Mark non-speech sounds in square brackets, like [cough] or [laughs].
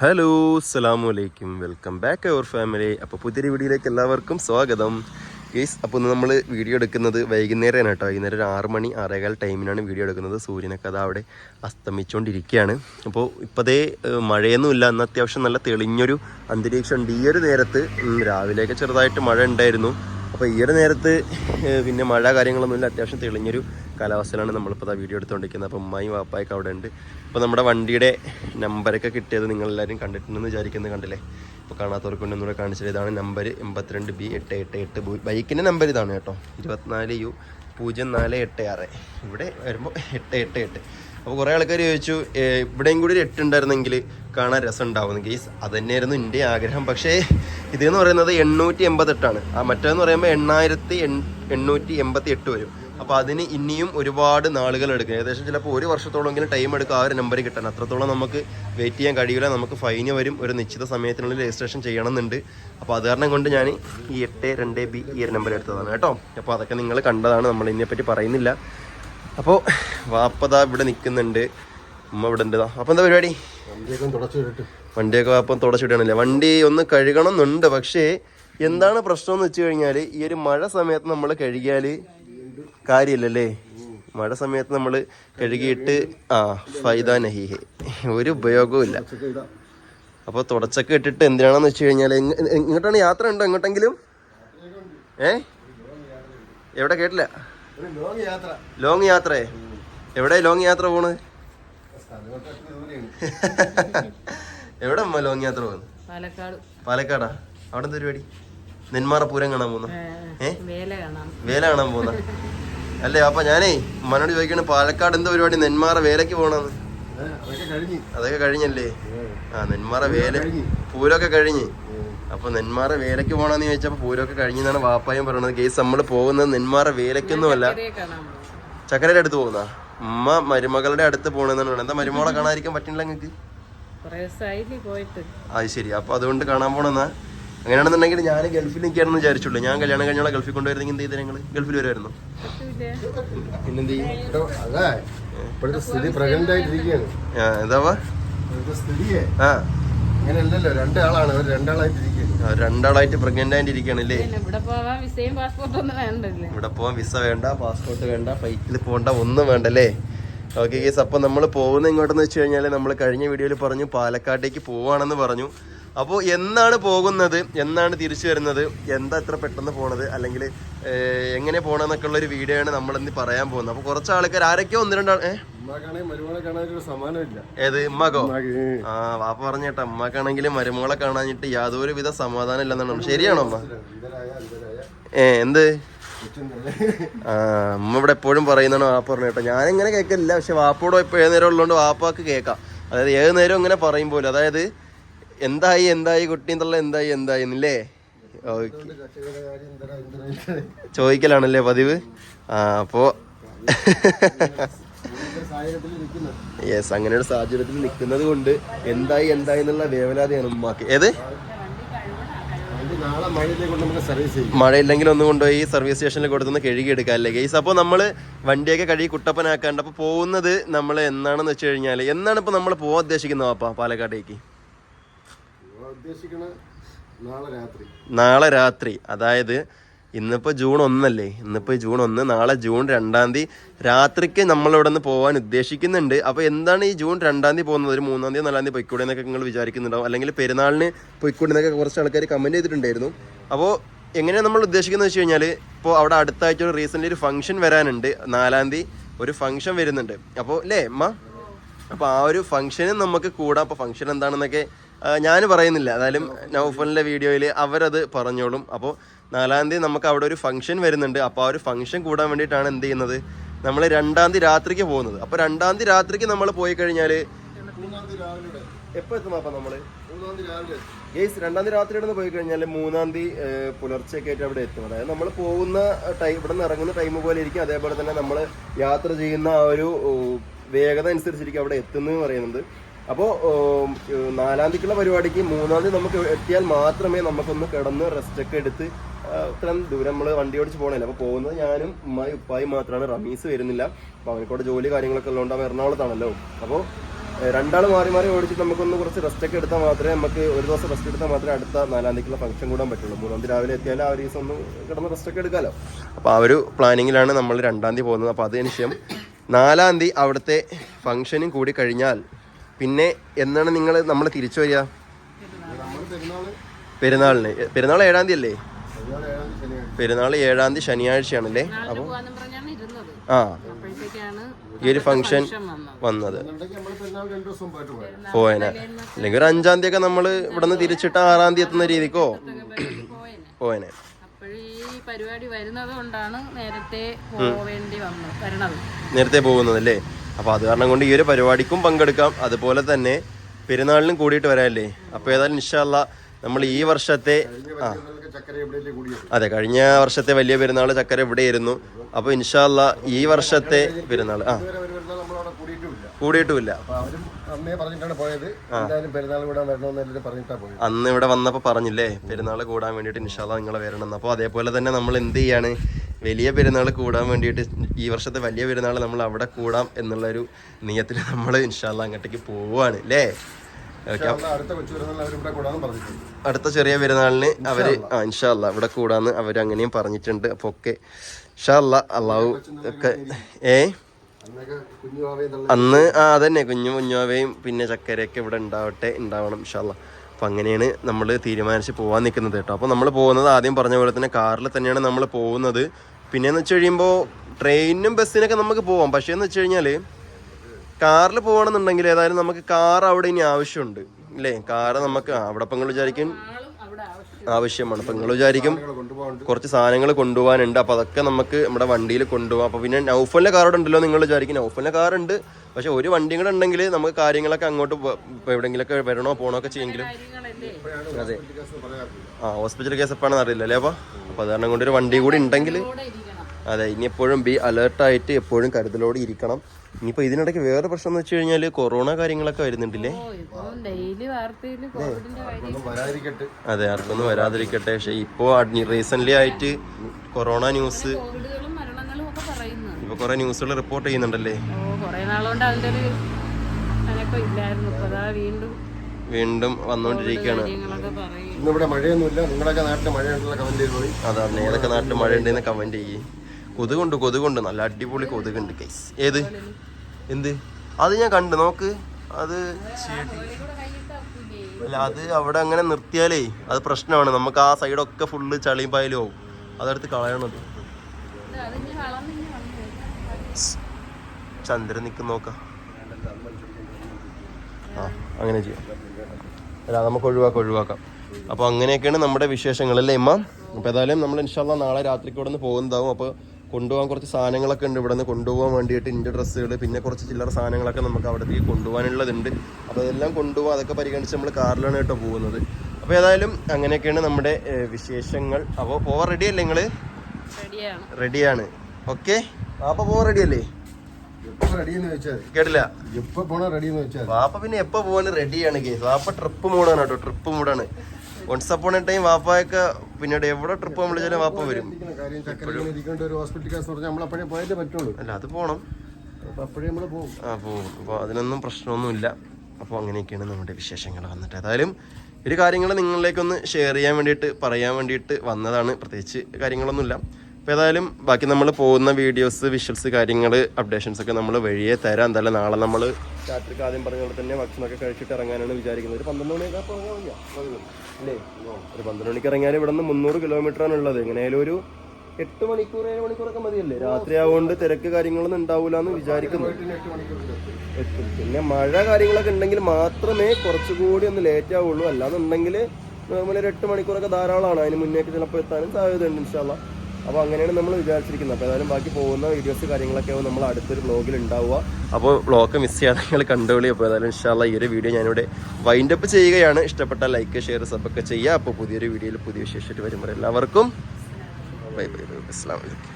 Hello അസ്സലാമു അലൈക്കും. Welcome back our family. അപ്പോൾ പുതിയൊരു വീഡിയോയിലേക്ക് എല്ലാവർക്കും സ്വാഗതം. ഗേസ് അപ്പോൾ ഇന്ന് നമ്മൾ വീഡിയോ എടുക്കുന്നത് വൈകുന്നേരമാണ് കേട്ടോ. വൈകുന്നേരം ഒരു ആറ് മണി ആറേകാൽ ടൈമിനാണ് വീഡിയോ എടുക്കുന്നത്. സൂര്യനൊക്കെ അത് അവിടെ അസ്തമിച്ചുകൊണ്ടിരിക്കുകയാണ് അപ്പോൾ ഇപ്പോഴേ മഴയൊന്നുമില്ല അന്ന് അത്യാവശ്യം നല്ല തെളിഞ്ഞൊരു അന്തരീക്ഷമുണ്ട് ഈ ഒരു നേരത്ത് രാവിലെയൊക്കെ ചെറുതായിട്ട് മഴ ഉണ്ടായിരുന്നു. അപ്പോൾ ഈ ഒരു നേരത്ത് പിന്നെ മഴ കാര്യങ്ങളൊന്നുമില്ല അത്യാവശ്യം തെളിഞ്ഞൊരു കാലാവസ്ഥയിലാണ് നമ്മളിപ്പോൾ ആ വീഡിയോ എടുത്തുകൊണ്ടിരിക്കുന്നത് അപ്പോൾ ഉമ്മായും വാപ്പായൊക്കെ അവിടെ ഉണ്ട്. അപ്പോൾ നമ്മുടെ വണ്ടിയുടെ നമ്പരൊക്കെ കിട്ടിയത് നിങ്ങളെല്ലാവരും കണ്ടിട്ടുണ്ടെന്ന് വിചാരിക്കുന്നത് കണ്ടില്ലേ? ഇപ്പോൾ കാണാത്തവർക്ക് കൊണ്ട് ഒന്നുകൂടെ കാണിച്ചത് ഇതാണ് നമ്പർ എൺപത്തിരണ്ട് ബി എട്ട് എട്ട് എട്ട് ബൈക്കിന്റെ നമ്പർ ഇതാണ് കേട്ടോ. ഇരുപത്തിനാല് യു പൂജ്യം നാല് എട്ട് ആറ്. ഇവിടെ വരുമ്പോൾ എട്ട് എട്ട് എട്ട്. അപ്പോൾ കുറേ ആൾക്കാർ ചോദിച്ചു "ഏഹ്, ഇവിടെയും കൂടി ഒരു എട്ട് ഉണ്ടായിരുന്നെങ്കിൽ കാണാൻ രസം ഉണ്ടാവുന്നു ഗെയ്സ് അത് തന്നെയായിരുന്നു എന്റെ ആഗ്രഹം. പക്ഷേ ഇതെന്ന് പറയുന്നത് എണ്ണൂറ്റി എൺപത്തെട്ടാണ് ആ മറ്റേന്ന് പറയുമ്പോൾ എണ്ണായിരത്തി എണ്ണൂറ്റി എൺപത്തി എട്ട് വരും. അപ്പോൾ അതിന് ഇനിയും ഒരുപാട് നാളുകൾ എടുക്കും. ഏകദേശം ചിലപ്പോൾ ഒരു വർഷത്തോളമെങ്കിലും ടൈം എടുക്കും ആ ഒരു നമ്പർ കിട്ടാൻ. അത്രത്തോളം നമുക്ക് വെയിറ്റ് ചെയ്യാൻ കഴിയില്ല നമുക്ക് ഫൈന് വരും. ഒരു നിശ്ചിത സമയത്തിനുള്ളിൽ രജിസ്ട്രേഷൻ ചെയ്യണമെന്നുണ്ട്. അപ്പോൾ അത് കാരണം കൊണ്ട് ഞാൻ ഈ എട്ട് രണ്ട് ബി ഈ ഒരു നമ്പർ എടുത്തതാണ് കേട്ടോ. അപ്പോൾ അതൊക്കെ നിങ്ങൾ കണ്ടതാണ്. നമ്മൾ ഇതിനെപ്പറ്റി പറയുന്നില്ല. അപ്പോൾ വാപ്പതാ ഇവിടെ നിൽക്കുന്നുണ്ട്. ഉമ്മ ഇവിടെ ഉണ്ട്. അപ്പോൾ എന്താ പരിപാടി? വണ്ടിയൊക്കെ അപ്പം തുടച്ചിടണല്ലേ വണ്ടി ഒന്ന് കഴുകണം എന്നുണ്ട് പക്ഷേ എന്താണ് പ്രശ്നം എന്ന് വെച്ച് കഴിഞ്ഞാൽ ഈ ഒരു മഴ സമയത്ത് നമ്മൾ കഴുകിയാൽ കാര്യമില്ലല്ലേ? മഴ സമയത്ത് നമ്മൾ കഴുകിയിട്ട് ആ ഫൈദ നഹിഹെ. ഒരു ഉപയോഗവും അപ്പോൾ തുടച്ചൊക്കെ ഇട്ടിട്ട് എന്തിനാണെന്ന് വെച്ച് കഴിഞ്ഞാൽ ഇങ്ങോട്ടാണ് യാത്ര ഉണ്ടോ? എങ്ങോട്ടെങ്കിലും? ഏ? എവിടെ കേട്ടില്ല? ലോങ് യാത്ര. ലോങ് യാത്രയെ? എവിടെ ലോങ് യാത്ര പോണ്? സ്ഥലങ്ങോട്ടൊക്കെ ദൂരെയാണ് [laughs] എവിടെ അമ്മ ലോങ് യാത്ര പോകുന്നത് പാലക്കാട്. പാലക്കാടാ? അവിടെ എന്താ പരിപാടി നെന്മാറ പൂരം കാണാൻ പോകുന്ന വേല കാണാം. കാണാൻ പോകുന്ന അല്ലേ അപ്പൊ ഞാനേ മനോട് ചോദിക്കണ പാലക്കാട് എന്താ പരിപാടി? നെന്മാറ വേലക്ക് പോണെന്ന്. അതൊക്കെ കഴിഞ്ഞ് അതൊക്കെ കഴിഞ്ഞല്ലേ? ആ നെന്മാറ വേല. പൂരമൊക്കെ കഴിഞ്ഞ്. അപ്പൊ നെന്മാറ വേലക്ക് പോണെന്ന് ചോദിച്ചപ്പോ പൂരമൊക്കെ കഴിഞ്ഞെന്നാണ് വാപ്പായും പറയണത്. കേസ് നമ്മൾ പോകുന്നത് നെന്മാറ വേലക്കൊന്നുമല്ല ചക്കരയുടെ അടുത്ത് പോകുന്ന ഉമ്മ മരുമകളുടെ അടുത്ത് പോണെന്നാണ് പറയുന്നത്. എന്താ മരുമകളെ കാണാതിരിക്കാൻ പറ്റില്ല നിങ്ങൾക്ക്? പോയിട്ട്. അത് ശരി. അപ്പൊ അതുകൊണ്ട് കാണാൻ പോണെന്നാ. അങ്ങനെയാണെന്നുണ്ടെങ്കിൽ ഞാൻ ഗൾഫിൽ നിൽക്കുകയാണെന്ന് വിചാരിച്ചുള്ളൂ. ഞാൻ കല്യാണം കഴിഞ്ഞോളെ. ഗൾഫിൽ കൊണ്ടുവരുന്നെങ്കിൽ എന്ത് ചെയ്തേ നിങ്ങൾ ഗൾഫിൽ വരുമായിരുന്നു പിന്നെന്ത് ചെയ്യും? സ്ഥിതി ആ, എന്താവാ സ്ഥിതിയെ. ആ. അങ്ങനെയല്ലല്ലോ രണ്ടാളാണ് അവർ രണ്ടാളായിട്ട് രണ്ടാളായിട്ട് പ്രഗ്നന്റ് ആയിട്ട് ഇരിക്കണല്ലേ ഇവിടെ പോവാൻ വിസയും പാസ്പോർട്ടും ഒന്നും വേണ്ടല്ലേ? ഇവിടെ പോവാൻ വിസ വേണ്ട പാസ്പോർട്ട് വേണ്ട ഫ്ലൈറ്റിൽ പോകണ്ട ഒന്നും വേണ്ടല്ലേ? ഓക്കെ കേസ് അപ്പം നമ്മൾ പോകുന്ന ഇങ്ങോട്ടെന്ന് വെച്ച് കഴിഞ്ഞാൽ നമ്മൾ കഴിഞ്ഞ വീഡിയോയിൽ പറഞ്ഞു പാലക്കാട്ടേക്ക് പോവാണെന്ന് പറഞ്ഞു. അപ്പോൾ എന്നാണ് പോകുന്നത്? എന്നാണ് തിരിച്ചു വരുന്നത്? എന്താ ഇത്ര പെട്ടെന്ന് പോണത്? അല്ലെങ്കിൽ എങ്ങനെ പോണെന്നൊക്കെ ഉള്ള ഒരു വീഡിയോ ആണ് നമ്മൾ ഇന്ന് പറയാൻ പോകുന്നത്. അപ്പോൾ കുറച്ച് ആൾക്കാർ ആരൊക്കെയോ ഒന്ന് സമാനമില്ല. ഏത്? ഉമ്മക്കോ? ആ വാപ്പ പറഞ്ഞേട്ടാ ഉമ്മക്കാണെങ്കിൽ മരുമോളെ കാണാഞ്ഞിട്ട് യാതൊരു വിധ സമാധാനം ഇല്ലെന്നാണ് ശരിയാണോ അമ്മ ഏ എന്ത്? ആ അമ്മ ഇവിടെ എപ്പോഴും പറയുന്നതാണ് വാപ്പ പറഞ്ഞു ഞാൻ ഇങ്ങനെ കേൾക്കില്ല പക്ഷെ വാപ്പോടെ ഇപ്പോൾ ഏത് നേരം ഉള്ളതുകൊണ്ട് വാപ്പാക്ക് കേൾക്കാം. അതായത് ഏത് നേരം ഇങ്ങനെ പറയും പോലെ. അതായത് എന്തായി എന്തായി കുട്ടി എന്നുള്ള എന്തായി എന്തായി എന്നല്ലേ. ചോദിക്കലാണല്ലേ പതിവ്? ആ അപ്പോ യെസ് അങ്ങനെ ഒരു സാഹചര്യത്തിൽ നിൽക്കുന്നത് കൊണ്ട് എന്തായി എന്തായി എന്നുള്ള വേവലാതിയാണ് ഉമ്മാക്ക്. ഏത്? മഴയില്ലെങ്കിൽ ഒന്ന് കൊണ്ടുപോയി സർവീസ് സ്റ്റേഷനിൽ കൊടുത്തൊന്ന് കഴുകി അല്ലേ ഗെയ്സ് അപ്പോൾ നമ്മൾ വണ്ടിയൊക്കെ കഴുകി കുട്ടപ്പനാക്കാണ്ട് അപ്പോൾ പോകുന്നത് നമ്മൾ എന്നാണെന്ന് വെച്ച് കഴിഞ്ഞാൽ എന്നാണ് ഇപ്പോൾ നമ്മൾ പോകാൻ ഉദ്ദേശിക്കുന്നത് പാപ്പ പാലക്കാട്ടേക്ക്? നാളെ രാത്രി. അതായത് ഇന്നിപ്പോൾ ജൂൺ ഒന്നല്ലേ? ഇന്നിപ്പോൾ ജൂൺ ഒന്ന് നാളെ ജൂൺ രണ്ടാം തീയതി. രാത്രിക്ക് നമ്മൾ ഇവിടെ നിന്ന് പോകാൻ ഉദ്ദേശിക്കുന്നുണ്ട്. അപ്പോൾ എന്താണ് ഈ ജൂൺ രണ്ടാം തീയതി പോകുന്നത്? ഒരു മൂന്നാം തീയതി നാലാം തീയതി പൊയ്ക്കൂടെ എന്നൊക്കെ നിങ്ങൾ വിചാരിക്കുന്നുണ്ടാവും. അല്ലെങ്കിൽ പെരുന്നാളിന് പൊയ്ക്കൂടെ എന്നൊക്കെ കുറച്ച് ആൾക്കാർ കമന്റ് ചെയ്തിട്ടുണ്ടായിരുന്നു. അപ്പോൾ എങ്ങനെയാണ് നമ്മൾ ഉദ്ദേശിക്കുന്നത് വെച്ച് കഴിഞ്ഞാൽ ഇപ്പോൾ അവിടെ അടുത്ത ആഴ്ച ഒരു റീസെന്റ് ഒരു ഫംഗ്ഷൻ വരാനുണ്ട്. നാലാം തീയതി ഒരു ഫംഗ്ഷൻ വരുന്നുണ്ട്. അപ്പോൾ അല്ലേ അമ്മ അപ്പോൾ ആ ഒരു ഫംഗ്ഷനും നമുക്ക് കൂടാം. അപ്പോൾ ഫംഗ്ഷൻ എന്താണെന്നൊക്കെ ഞാൻ പറയുന്നില്ല. എന്നാലും നൗഫലിന്റെ വീഡിയോയിൽ അവരത് പറഞ്ഞോളും. അപ്പോൾ നാലാം തീയതി നമുക്ക് അവിടെ ഒരു ഫംഗ്ഷൻ വരുന്നുണ്ട്. അപ്പോൾ ആ ഒരു ഫംഗ്ഷൻ കൂടാൻ വേണ്ടിയിട്ടാണ് എന്ത് ചെയ്യുന്നത്? നമ്മൾ രണ്ടാം തീയതി രാത്രിക്ക് പോകുന്നത്. അപ്പോൾ രണ്ടാം തീയതി രാത്രിക്ക് നമ്മൾ പോയി കഴിഞ്ഞാൽ എപ്പോൾ എത്തും അപ്പം നമ്മൾ? ഗേസ് രണ്ടാം തീയതി രാത്രി ഇവിടെ പോയി കഴിഞ്ഞാൽ മൂന്നാം തീയതി പുലർച്ചെയൊക്കെ ആയിട്ട് അവിടെ എത്തും. അതായത് നമ്മൾ പോകുന്ന ടൈം ഇവിടെ നിന്ന് ഇറങ്ങുന്ന ടൈം പോലെ ഇരിക്കും. അതേപോലെ തന്നെ നമ്മൾ യാത്ര ചെയ്യുന്ന ആ ഒരു വേഗത അനുസരിച്ചിരിക്കും അവിടെ എത്തുന്നത് പറയുന്നത്. അപ്പോൾ നാലാം തീയതിക്കുള്ള പരിപാടിക്ക് മൂന്നാം തീയതി നമുക്ക് എത്തിയാൽ മാത്രമേ നമുക്കൊന്ന് കിടന്ന് റെസ്റ്റ് ഒക്കെ എടുത്ത് ഇത്രയും ദൂരം നമ്മൾ വണ്ടി ഓടിച്ച് പോകണില്ല അപ്പോൾ പോകുന്നത് ഞാനും ഉമ്മായി ഉപ്പായി മാത്രമാണ് റമീസ് വരുന്നില്ല. അപ്പോൾ അവനക്കോടെ ജോലി കാര്യങ്ങളൊക്കെ ഉള്ളതുകൊണ്ട് അവൻ എറണാകുളത്താണല്ലോ. അപ്പോൾ രണ്ടാൾ മാറി മാറി ഓടിച്ചിട്ട് നമുക്കൊന്ന് കുറച്ച് റെസ്റ്റ് ഒക്കെ എടുത്താൽ മാത്രമേ നമുക്ക് ഒരു ദിവസം റെസ്റ്റ് എടുത്താൽ മാത്രമേ അടുത്ത നാലാം തീയതിക്കുള്ള ഫംഗ്ഷൻ കൂടാൻ പറ്റുള്ളൂ. മൂന്നാം തീയതി രാവിലെ എത്തിയാൽ ആ ഒരു ദിവസം ഒന്ന് കിടന്ന് റെസ്റ്റ് ഒക്കെ എടുക്കാമല്ലോ അപ്പോൾ ആ ഒരു പ്ലാനിങ്ങിലാണ് നമ്മൾ രണ്ടാം തീയതി പോകുന്നത്. അപ്പോൾ അതിനുശേഷം നാലാം തീയതി അവിടുത്തെ ഫംഗ്ഷനും കൂടി കഴിഞ്ഞാൽ പിന്നെ എന്നാണ് നിങ്ങൾ നമ്മൾ തിരിച്ചു വരിക? നമ്മൾ പെരുന്നാൾ പെരുന്നാളിന് പെരുന്നാൾ ഏഴാം തീയതി അല്ലേ പെരുന്നാൾ ഏഴാം തീയതി ശനിയാഴ്ച പെരുന്നാൾ ഏഴാം തീയതി ശനിയാഴ്ചയാണല്ലേ പറഞ്ഞാണ് ആ. ഈ ഒരു ഫംഗ്ഷൻ വന്നത്. പോയന നമ്മൾ പെരുന്നാൾ രണ്ടു ദിവസം പോയത് പോയനെ. അല്ലെങ്കിൽ ഒരു അഞ്ചാം തീയതി ഒക്കെ നമ്മൾ ഇവിടെ നിന്ന് തിരിച്ചിട്ട് ആറാം തീയതി എത്തുന്ന രീതിക്കോ? പോയേനെ. പരിപാടി വരുന്നത് കൊണ്ടാണ് നേരത്തെ പോവേണ്ടി വന്നത് വരണത്. നേരത്തെ പോകുന്നത് അല്ലേ അപ്പോൾ അത് കാരണം കൊണ്ട് ഈ ഒരു പരിപാടിക്കും പങ്കെടുക്കാം. അതുപോലെ തന്നെ പെരുന്നാളിനും കൂടിയിട്ട് വരാമല്ലേ അപ്പോൾ ഏതായാലും ഇൻഷാല്ല നമ്മൾ ഈ വർഷത്തെ ആ. അതെ കഴിഞ്ഞ വർഷത്തെ വലിയ പെരുന്നാൾ ചക്കര ഇവിടെയായിരുന്നു. അപ്പോൾ ഇൻഷാല്ല ഈ വർഷത്തെ പെരുന്നാൾ ആ. കൂടിയിട്ടുമില്ല അന്നേ ഇവിടെ വന്നപ്പോൾ പറഞ്ഞില്ലേ പെരുന്നാൾ കൂടാൻ വേണ്ടിയിട്ട് ഇൻഷാല്ല നിങ്ങൾ വരണം അപ്പോൾ അതേപോലെ തന്നെ നമ്മൾ എന്ത് ചെയ്യാണ്? വലിയ പെരുന്നാൾ കൂടാൻ വേണ്ടിയിട്ട് ഈ വർഷത്തെ വലിയ പെരുന്നാൾ നമ്മൾ അവിടെ കൂടാം എന്നുള്ള ഒരു നിയത്തിൽ നമ്മൾ ഇൻഷാല്ല അങ്ങോട്ടേക്ക് പോവുകയാണ് അല്ലേ? അടുത്ത ചെറിയ പെരുന്നാളിന് അവർ ആ ഇൻഷാല്ല ഇവിടെ കൂടാന്ന് അവർ അങ്ങനെയും പറഞ്ഞിട്ടുണ്ട്. അപ്പൊ ഒക്കെ ഇൻഷാല്ല അള്ളാഹു ഒക്കെ ഏ? അന്ന് ആ അതന്നെ കുഞ്ഞു കുഞ്ഞാവയും പിന്നെ ചക്കരയൊക്കെ ഇവിടെ ഉണ്ടാവട്ടെ ഉണ്ടാവണം ഇൻഷാല്ല അപ്പം അങ്ങനെയാണ് നമ്മൾ തീരുമാനിച്ച് പോകാൻ നിൽക്കുന്നത് കേട്ടോ. അപ്പോൾ നമ്മൾ പോകുന്നത് ആദ്യം പറഞ്ഞ പോലെ തന്നെ കാറിൽ തന്നെയാണ് നമ്മൾ പോകുന്നത്. പിന്നെയെന്ന് വെച്ച് കഴിയുമ്പോൾ ട്രെയിനും ബസ്സിനൊക്കെ നമുക്ക് പോവാം. പക്ഷേ എന്ന് വെച്ച് കഴിഞ്ഞാൽ കാറിൽ പോകണമെന്നുണ്ടെങ്കിൽ ഏതായാലും നമുക്ക് കാർ അവിടെ ഇനി ആവശ്യമുണ്ട്. അല്ലേ കാർ നമുക്ക് അവിടെ ഇപ്പം നിങ്ങൾ വിചാരിക്കും ആവശ്യമാണ്. അപ്പം നിങ്ങൾ വിചാരിക്കും കുറച്ച് സാധനങ്ങൾ കൊണ്ടുപോകാനുണ്ട്. അപ്പോൾ അതൊക്കെ നമുക്ക് നമ്മുടെ വണ്ടിയിൽ കൊണ്ടുപോകാം. അപ്പോൾ പിന്നെ നൗഫലിന്റെ കാർ ഉണ്ടല്ലോ നിങ്ങൾ വിചാരിക്കും. നൗഫലിന്റെ കാർ ഉണ്ട്. പക്ഷെ ഒരു വണ്ടിയും കൂടെ ഉണ്ടെങ്കിൽ നമുക്ക് കാര്യങ്ങളൊക്കെ അങ്ങോട്ട് എവിടെയെങ്കിലൊക്കെ വരണോ പോകണോ ഒക്കെ ചെയ്യെങ്കിലും. അതെ. ആ ഹോസ്പിറ്റൽ കേസ് എപ്പോഴാണെന്ന് അറിയില്ല അല്ലേ അപ്പോൾ അപ്പോൾ അത് കാരണം കൊണ്ട് ഒരു വണ്ടി കൂടി ഉണ്ടെങ്കിൽ. അതെ ഇനി എപ്പോഴും ബി അലേർട്ടായിട്ട് എപ്പോഴും കരുതലോടെ ഇരിക്കണം. ഇനിയിപ്പോൾ ഇതിനിടയ്ക്ക് വേറെ പ്രശ്നം എന്ന് വെച്ച് കഴിഞ്ഞാൽ കൊറോണ കാര്യങ്ങളൊക്കെ വരുന്നുണ്ടല്ലേ? ഓ ഇപ്പം ഡെയിലി വാർത്തയിൽ കോവിഡിന്റെ കാര്യം വരാതിരിക്കട്ടെ. അതെ ആർക്കൊന്നും വരാതിരിക്കട്ടെ. പക്ഷെ ഇപ്പോ റീസെന്റ് ആയിട്ട് കൊറോണ ന്യൂസ് ഇപ്പൊ കൊറേ പറയുന്നു ഇപ്പോൾ കുറേ ന്യൂസുകൾ റിപ്പോർട്ട് ചെയ്യുന്നുണ്ടല്ലേ വീണ്ടും വീണ്ടും വന്നുകൊണ്ടിരിക്കുകയാണ് ഇന്നിവിടെ മഴയൊന്നുമില്ല. നിങ്ങളൊക്കെ നാട്ടിൽ മഴയുണ്ടല്ലോ കമന്റ് ചെയ്തു അതാണ് ഏതൊക്കെ നാട്ടിൽ മഴ ഉണ്ടെന്ന് കമന്റ് ചെയ്യേ. കൊതുകുണ്ട് കൊതുകുണ്ട്. നല്ല അടിപൊളി കൊതുകുണ്ട് കേസ് ഏത്? എന്ത്? അത് ഞാൻ കണ്ട്. നോക്ക്. അത് അല്ല അത് അവിടെ അങ്ങനെ നിർത്തിയാലേ അത് പ്രശ്നമാണ്. നമുക്ക് ആ സൈഡൊക്കെ ഫുള്ള് ചളിയും പായലും ആവും. അതെടുത്ത് കളയണത് ചന്ദ്രൻ നിൽക്കുന്ന നോക്കാം. ആ അങ്ങനെ ചെയ്യാം. അല്ല നമുക്ക് ഒഴിവാക്കാം ഒഴിവാക്കാം. അപ്പോൾ അങ്ങനെയൊക്കെയാണ് നമ്മുടെ വിശേഷങ്ങൾ അല്ലേ ഇമ്മ? അപ്പോൾ ഏതായാലും നമ്മൾ ഇൻഷാല്ല നാളെ രാത്രിക്ക് ഇവിടെ നിന്ന് പോകുന്നതാവും. അപ്പോൾ കൊണ്ടുപോകാൻ കുറച്ച് സാധനങ്ങളൊക്കെ ഉണ്ട്. ഇവിടെ നിന്ന് കൊണ്ടുപോകാൻ വേണ്ടിയിട്ട് ഇന്റെ ഡ്രസ്സുകൾ പിന്നെ കുറച്ച് ചില്ലറ സാധനങ്ങളൊക്കെ നമുക്ക് അവിടത്തേക്ക് കൊണ്ടുപോകാനുള്ളതുണ്ട്. അപ്പോൾ അതെല്ലാം കൊണ്ടുപോകാൻ അതൊക്കെ പരിഗണിച്ച് നമ്മൾ കാറിലാണ് കേട്ടോ പോകുന്നത്. അപ്പോൾ ഏതായാലും അങ്ങനെയൊക്കെയാണ് നമ്മുടെ വിശേഷങ്ങൾ. അപ്പോൾ പോവാൻ റെഡി അല്ലേ നിങ്ങൾ റെഡിയാണ്. റെഡിയാണ്. ഓക്കെ. പാപ്പ പോവാൻ റെഡി അല്ലേ റെഡിയെന്ന് വെച്ചാൽ കേട്ടില്ല? എപ്പോ പോണ റെഡിയെന്ന് വെച്ചാൽ വാപ്പ പിന്നെ എപ്പോ പോവാൻ റെഡിയാണ് കേസ് വാപ്പ ട്രിപ്പ് മൂടാണ് കേട്ടോ. ട്രിപ്പ് മൂടാണ്. വൺസ് അപ്പോൺ എ ടൈം വാപ്പായൊക്കെ പിന്നീട് എവിടെ ട്രിപ്പ് നമ്മൾ ചെയ്യാൻ വാപ്പ വരും. അല്ല അത് പോണം. ആ പോകും അപ്പോൾ അതിനൊന്നും പ്രശ്നമൊന്നുമില്ല. അപ്പോൾ അങ്ങനെയൊക്കെയാണ് നമ്മുടെ വിശേഷങ്ങൾ വന്നിട്ട്. ഏതായാലും ഒരു കാര്യങ്ങൾ നിങ്ങളിലേക്കൊന്ന് ഷെയർ ചെയ്യാൻ വേണ്ടിയിട്ട് പറയാൻ വേണ്ടിയിട്ട് വന്നതാണ്. പ്രത്യേകിച്ച് കാര്യങ്ങളൊന്നുമില്ല. അപ്പോൾ ഏതായാലും ബാക്കി നമ്മൾ പോകുന്ന വീഡിയോസ് വിഷ്വൽസ് കാര്യങ്ങൾ അപ്ഡേഷൻസ് ഒക്കെ നമ്മൾ വഴിയെ തരാം. എന്തായാലും നാളെ നമ്മൾ രാത്രിക്ക് ആദ്യം പറഞ്ഞ പോലെ തന്നെ ഭക്ഷണമൊക്കെ കഴിച്ചിട്ട് ഇറങ്ങാനാണ് വിചാരിക്കുന്നത്. ഒരു പന്ത്രണ്ട് മതിയോ? അല്ലേ? ഒരു പന്ത്രണ്ട് മണിക്ക് ഇറങ്ങിയാൽ ഇവിടെ നിന്ന് മുന്നൂറ് കിലോമീറ്റർ ആണ് ഉള്ളത്. എങ്ങനെയായാലും ഒരു എട്ട് മണിക്കൂർ ഏഴ് മണിക്കൂറൊക്കെ മതിയല്ലേ? രാത്രി ആവുകൊണ്ട് തിരക്ക് കാര്യങ്ങളൊന്നും ഉണ്ടാവില്ല എന്ന് വിചാരിക്കുന്നു. എത്തും. പിന്നെ മഴ കാര്യങ്ങളൊക്കെ ഉണ്ടെങ്കിൽ മാത്രമേ കുറച്ചുകൂടി ഒന്ന് ലേറ്റ് ആവുള്ളൂ. അല്ലാന്നുണ്ടെങ്കിൽ നോർമലി ഒരു എട്ട് മണിക്കൂറൊക്കെ ധാരാളമാണ്. അതിന് മുന്നേക്ക് ചിലപ്പോൾ എത്താനും സാധ്യതയുണ്ട് ഇൻഷാല്ല അപ്പോൾ അങ്ങനെയാണ് നമ്മൾ വിചാരിച്ചിരിക്കുന്നത്. അപ്പോൾ ഏതായാലും ബാക്കി പോകുന്ന വീഡിയോസ് കാര്യങ്ങളൊക്കെ ആവും നമ്മൾ അടുത്തൊരു ബ്ലോഗിൽ ഉണ്ടാവുക അപ്പോൾ വ്ളോഗ് മിസ് ചെയ്യാതെ നിങ്ങൾ കണ്ടുപോളി അപ്പോൾ ഏതായാലും ഇൻഷാല്ല ഈ ഒരു വീഡിയോ ഞാനിവിടെ വൈൻഡ് അപ്പ് ചെയ്യുകയാണ്. ഇഷ്ടപ്പെട്ട ലൈക്ക് ഷെയർ സബൊക്കെ ചെയ്യുക. അപ്പോൾ പുതിയൊരു വീഡിയോയിൽ പുതിയ വിശേഷമായിട്ട് വരുമ്പോൾ എല്ലാവർക്കും ബൈ ബൈ ബൈ അസ്സാം വലൈക്കും